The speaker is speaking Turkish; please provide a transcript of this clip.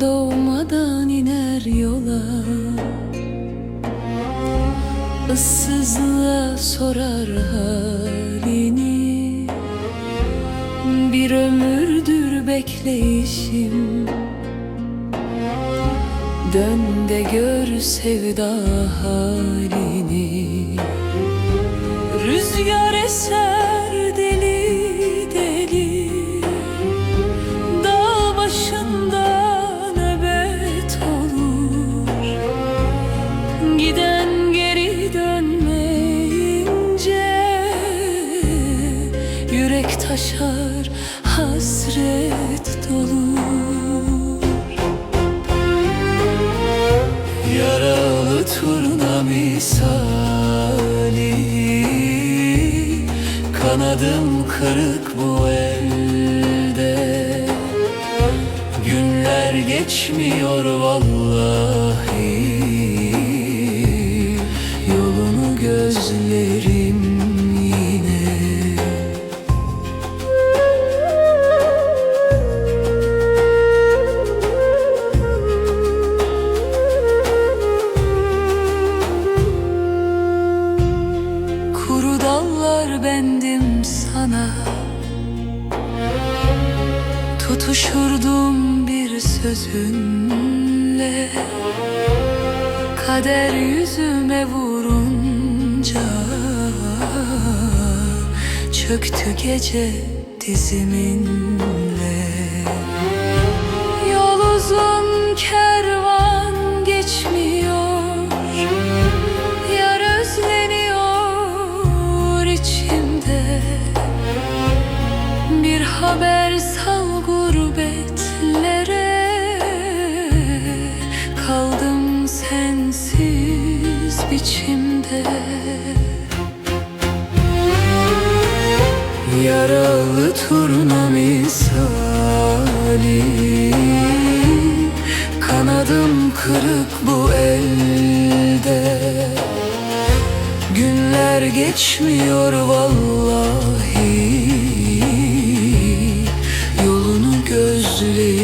bana ıssızlığa sorar halini. Bir ömürdür bekleyişim. Dön de gör sevda halini. Rüzgar eser taşar hasret dolu. Yaralı turna misali Kanadım kırık bu elde. Günler geçmiyor vallahi Yolunu gözlerim dallar bendim sana. Tutuşurdum bir sözünle. Kader yüzüme vurunca Çöktü gece diziminle. Yol uzun biçimde Yaralı turna misali Kanadım kırık bu elde. Günler geçmiyor vallahi. Yolunu gözlüyorum